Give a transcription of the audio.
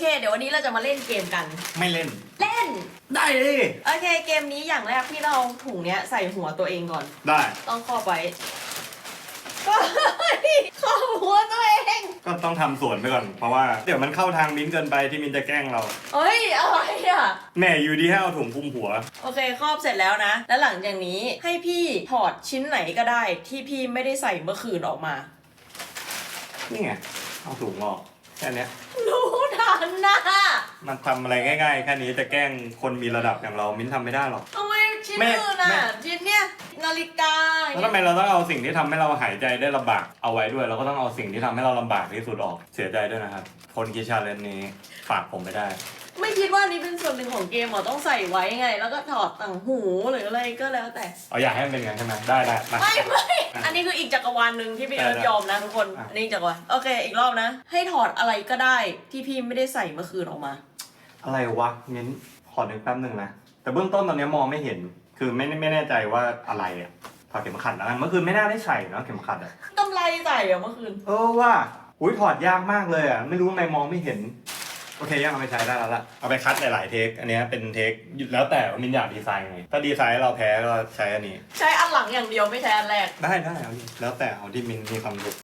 เค เดี๋ยววันนี้เราจะมาเล่นเกมกัน ไม่เล่น เล่น ได้ดิโอเค เกมนี้อย่างแรกพี่เราเอาถุงเนี้ยใส่หัวตัวเองก่อน ได้ ต้องครอบไว้ก็ ครอบหัวตัวเองก็ต้องทำสวนไปก่อน เพราะว่าเดี๋ยวมันเข้าทางมิ้นเกินไปที่มิ้นจะแกล้งเรา เฮ้ยอะไรอะ แม่อยู่ดีให้เอาถุงคลุมหัว โอเค ครอบเสร็จแล้วนะ แล้วหลังจากนี้ให้พี่ถอดชิ้นไหนก็ได้ ที่พี่ไม่ได้ใส่เมื่อคืนออกมา นี่ไง เอาถุงออกแค่เนี้ยรู้ ทันนะมันทำอะไรง่ายๆแค่นี้จะแกล้งคนมีระดับอย่างเรามิ้นทำไม่ได้หรอก ทำไมชิ้นแม่อื่นแม่ อะชิ้นเนี้ยนาฬิกาแล้วทำไมเราต้องเอาสิ่งที่ทำให้เราหายใจได้ลำบากเอาไว้ด้วยเราก็ต้องเอาสิ่งที่ทำให้เราลำบากที่สุดออกเสียใจด้วยนะครับคนคิดชาเลนจ์นี้ฝากผมไม่ได้ ไม่คิดว่านี่เป็นส่วนหนึ่งของเกมเหรอต้องใส่ไว้ไง แล้วก็ถอดต่างหูหรืออะไรก็แล้วแต่ เอาอยากให้มันเป็นอย่างนั้นใช่ไหมได้ได้มา ไม่ไม่อันนี้คืออีกจักรวาลหนึ่งที่พี่ได้เอิร์ธได้ยอมนะทุกคนอะ อันนี้จักรวาลโอเค อีกรอบนะ ให้ถอดอะไรก็ได้ที่พี่ไม่ได้ใส่เมื่อคืนออกมา อะไรวะมิ้นขอนึกแป๊บหนึ่งนะ แต่เบื้องต้นตอนนี้มองไม่เห็น คือไม่ไม่แน่ใจว่าอะไรอะถอดเข็มขัดแล้วกันเมื่อคืนไม่น่าได้ใส่เนอะเข็มขัดอะกำไรใส่อะเมื่อคืน เออว่าอุ้ยถอดยากมากเลยอะไม่รู้ทำไมมองไม่เห็น โอเคยังเอาไปใช้ได้แล้วล่ะเอาไปคัดหลายๆเทค อันเนี้ยเป็นเทคแล้วแต่ว่ามินอยากดีไซน์ไงถ้าดีไซน์ให้เราแพ้ก็ใช้อันนี้ ใช้อันหลังอย่างเดียวไม่ใช้อันแรก ได้ได้เอาดิแล้วแต่เอาที่มินมีความสุข